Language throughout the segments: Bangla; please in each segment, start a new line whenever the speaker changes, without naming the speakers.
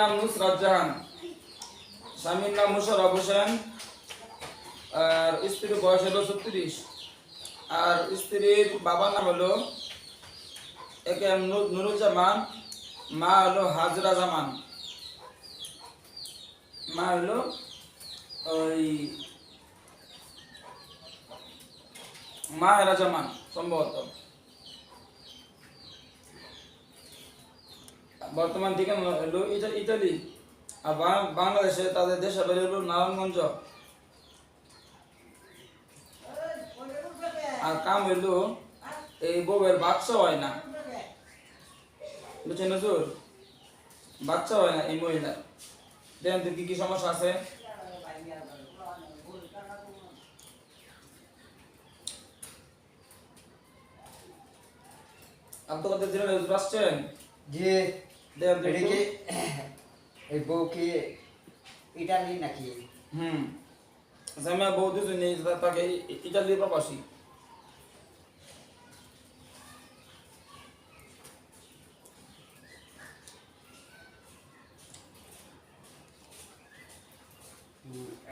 নাম নুসরাত জাহান। স্বামীর নাম মুশারফ হোসেন আর স্ত্রীর বয়স হলো ছত্রিশ। আর স্ত্রীর বাবার নাম হলো একে নুরুজ্জামান। মা হলো হাজরা জামান। মা হলো ওই মা হেরা জামান, সম্ভবত। বর্তমান ঠিকানা হলো ইটালি আর বাংলাদেশে তাদের দেশের বাড়ি হলো নারায়ণগঞ্জ। আর কাম হইল এই বউয়ের বাচ্চা হয় না। বুঝছেন নজর বাচ্চা হয় না এই মহিলা। দেখেন তো কি কি সমস্যা আছে? আব্দুল কাদের জিলানী আসছেন?
যে
একটু।
এই বউ কি ইটালি নাকি?
হুম। জামিয়া বউ দুজনে তাকে ইটালি প্রবাসী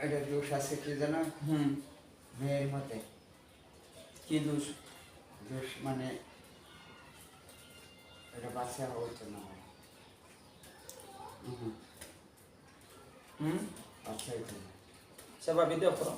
এটা দোষ আছে কি জানো?
হুম।
মেয়ের মতে।
কি দোষ?
দোষ মানে এটা বাচ্চা না হুম,
হুম
বাচ্চা হইতো না
সেবা বিদেও করো